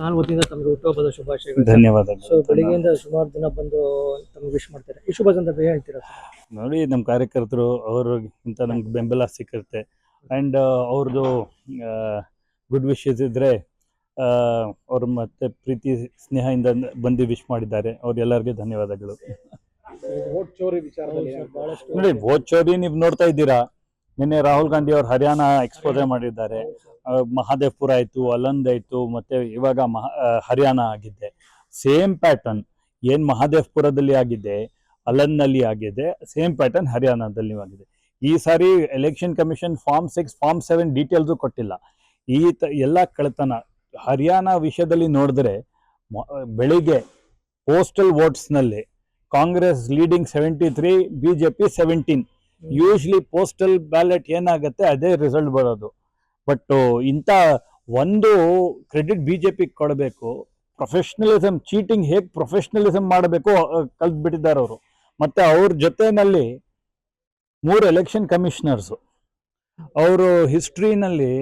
ನಾನು ವತಿಯಿಂದ ತಮಗೆ ಹುಟ್ಟುಹಬ್ಬದ ಶುಭಾಶಯಗಳು. ಧನ್ಯವಾದಗಳು. ಸೊ ಬೆಳಿಗ್ಗೆಯಿಂದ ಸುಮಾರು ದಿನ ಬಂದು ತಮಗೆ ವಿಶ್ ಮಾಡ್ತಾರೆ. ಈ ಶುಭ ಸಂದರ್ಭ ಹೇಳ್ತೀರಾ? ನೋಡಿ ನಮ್ಮ ಕಾರ್ಯಕರ್ತರು ಅವ್ರಿಗಿಂತ ನಮ್ಗೆ ಬೆಂಬಲ ಸಿಕ್ಕಿರುತ್ತೆ ಆ್ಯಂಡ್ ಅವ್ರದ್ದು ಗುಡ್ ವಿಶಸ್ ಇದ್ದರೆ ಅವರು ಮತ್ತೆ ಪ್ರೀತಿ ಸ್ನೇಹದಿಂದ ಬಂದು ವಿಶ್ ಮಾಡಿದ್ದಾರೆ. ಅವ್ರೆಲ್ಲರಿಗೂ ಧನ್ಯವಾದಗಳು. ನೋಡಿ ವೋಟ್ ಚೋರಿ ನೀವು ನೋಡ್ತಾ ಇದ್ದೀರಾ? ನಿನ್ನೆ ರಾಹುಲ್ ಗಾಂಧಿ ಅವರು ಹರಿಯಾಣ ಎಕ್ಸ್ಪೋಜರ್ ಮಾಡಿದ್ದಾರೆ. ಮಹಾದೇವ್ಪುರ ಆಯ್ತು ಅಲಂದ್ ಆಯ್ತು ಮತ್ತೆ ಇವಾಗ ಮಹಾ ಹರಿಯಾಣ ಆಗಿದ್ದೆ ಸೇಮ್ ಪ್ಯಾಟರ್ನ್ ಏನ್ ಮಹಾದೇವ್ಪುರದಲ್ಲಿ ಆಗಿದೆ ಅಲನ್ನಲ್ಲಿ ಆಗಿದೆ ಸೇಮ್ ಪ್ಯಾಟರ್ನ್ ಹರಿಯಾಣದಲ್ಲಿ ಆಗಿದೆ. ಈ ಸಾರಿ election commission form six form seven details ಕೊಟ್ಟಿಲ್ಲ. ಈ ತ ಎಲ್ಲ ಕಳ್ತನ ಹರಿಯಾಣ ವಿಷಯದಲ್ಲಿ ನೋಡಿದ್ರೆ ಬೆಳಿಗ್ಗೆ ಪೋಸ್ಟಲ್ನಲ್ಲಿ Congress leading seventy three B J P seventeen usually postal ballot ಏನಾಗುತ್ತೆ, ಅದೇ ರಿಸಲ್ಟ್ ಬರೋದು. ಬಟ್ ಇಂಥ ಒಂದು ಕ್ರೆಡಿಟ್ ಬಿ ಜೆ ಪಿಗೆ ಕೊಡಬೇಕು ಪ್ರೊಫೆಷ್ನಲಿಸಮ್ ಚೀಟಿಂಗ್ ಹೇಗೆ ಪ್ರೊಫೆಷ್ನಲಿಸಮ್ ಮಾಡಬೇಕು ಕಲ್ತ್ಬಿಟ್ಟಿದ್ದಾರೆ ಅವರು. ಮತ್ತೆ ಅವ್ರ ಜೊತೆನಲ್ಲಿ ಮೂರು ಎಲೆಕ್ಷನ್ ಕಮಿಷನರ್ಸು ಅವರು ಹಿಸ್ಟ್ರಿನಲ್ಲಿ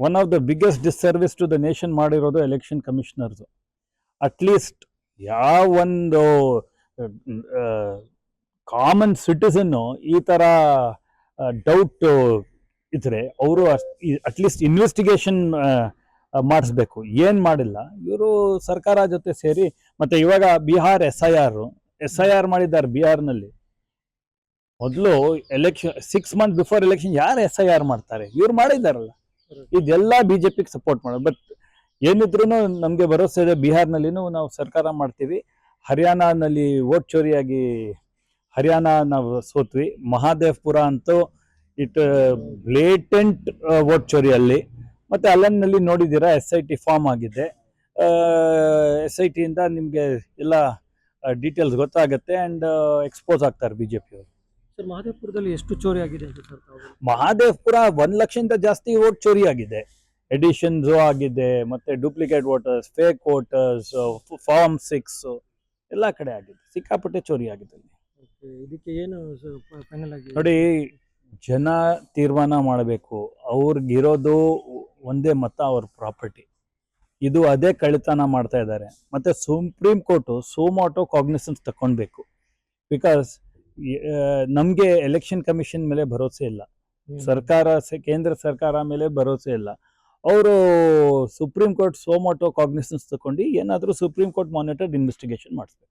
one of the biggest disservice to the nation ಮಾಡಿರೋದು ಎಲೆಕ್ಷನ್ ಕಮಿಷನರ್ಸು ಅಟ್ಲೀಸ್ಟ್ ಯಾವೊಂದು ಕಾಮನ್ ಸಿಟಿಸನ್ನು ಈ ಥರ ಡೌಟ್ ಇದ್ರೆ ಅವರು ಅಟ್ಲೀಸ್ಟ್ ಇನ್ವೆಸ್ಟಿಗೇಷನ್ ಮಾಡಿಸ್ಬೇಕು. ಏನು ಮಾಡಿಲ್ಲ. ಇವರು ಸರ್ಕಾರ ಜೊತೆ ಸೇರಿ, ಮತ್ತೆ ಇವಾಗ Bihar S I R S I R ಮಾಡಿದ್ದಾರೆ ಬಿಹಾರ್ನಲ್ಲಿ. ಮೊದಲು election six month before election ಯಾರು ಎಸ್ ಐ ಆರ್ ಮಾಡ್ತಾರೆ? ಇವ್ರು ಮಾಡಿದ್ದಾರಲ್ಲ. ಇದೆಲ್ಲ ಬಿಜೆಪಿಗೆ ಸಪೋರ್ಟ್ ಮಾಡೋದು. ಬಟ್ ಏನಿದ್ರು ನಮಗೆ ಭರವಸೆ ಇದೆ. ಬಿಹಾರ್ನಲ್ಲಿನೂ ನಾವು ಸರ್ಕಾರ ಮಾಡ್ತೀವಿ. ಹರಿಯಾಣನಲ್ಲಿ ವೋಟ್ ಚೋರಿಯಾಗಿ ಹರಿಯಾಣ ನಾವು ಸೋತ್ವಿ. ಮಹಾದೇವ್ಪುರ ಅಂತೂ ಇಟ್ ಬ್ಲೇಟೆಂಟ್ ವೋಟ್ ಚೋರಿ ಅಲ್ಲಿ. ಮತ್ತೆ ಅಲ್ಲನ್ನಲ್ಲಿ ನೋಡಿದ್ದೀರಾ ಎಸ್ ಐ ಟಿ ಫಾರ್ಮ್ ಆಗಿದೆ. ಎಸ್ ಐ ಟಿಯಿಂದ ನಿಮಗೆ ಎಲ್ಲ ಡೀಟೇಲ್ಸ್ ಗೊತ್ತಾಗುತ್ತೆ ಆ್ಯಂಡ್ ಎಕ್ಸ್ಪೋಸ್ ಆಗ್ತಾರೆ ಬಿ ಜೆ ಪಿಯವರು ಸರ್ ಮಹಾದೇವ್ಪುರದಲ್ಲಿ ಎಷ್ಟು ಚೋರಿ ಆಗಿದೆ ಸರ್ ಮಹಾದೇವ್ಪುರ ಒಂದ್ ಲಕ್ಷದಿಂದ ಜಾಸ್ತಿ ವೋಟ್ ಚೋರಿ ಆಗಿದೆ. ಎಡಿಷನ್ಸ್ ಆಗಿದೆ ಮತ್ತೆ duplicate voters fake voters form six ಎಲ್ಲ ಕಡೆ ಆಗಿದೆ. ಸಿಕ್ಕಾಪಟ್ಟೆ ಚೋರಿ ಆಗಿದೆ ಅಲ್ಲಿ. ಇದಕ್ಕೆ ಏನು ಫೈನಲ್ ಆಗಿ ನೋಡಿ ಜನ ತೀರ್ಮಾನ ಮಾಡಬೇಕು. ಅವ್ರಿಗಿರೋದು ಒಂದೇ ಮತ ಅವ್ರ ಪ್ರಾಪರ್ಟಿ ಇದು ಅದೇ ಕಳಿತನ ಮಾಡ್ತಾ ಇದ್ದಾರೆ. ಮತ್ತೆ supreme court suo motu cognizance ತಕ್ಕೊಳ್ಬೇಕು because ನಮಗೆ ಎಲೆಕ್ಷನ್ ಕಮಿಷನ್ ಮೇಲೆ ಭರೋಸೆ ಇಲ್ಲ. ಸರ್ಕಾರ ಕೇಂದ್ರ ಸರ್ಕಾರ ಮೇಲೆ ಭರೋಸೆ ಇಲ್ಲ. ಅವರು ಸುಪ್ರೀಂ ಕೋರ್ಟ್ ಸೋಮೋಟೋ ಕಾಗ್ನಿಸನ್ಸ್ ತಗೊಂಡು ಏನಾದರೂ ಸುಪ್ರೀಂ ಕೋರ್ಟ್ ಮಾನಿಟರ್ಡ್ ಇನ್ವೆಸ್ಟಿಗೇಷನ್ ಮಾಡಿಸ್ಬೇಕು.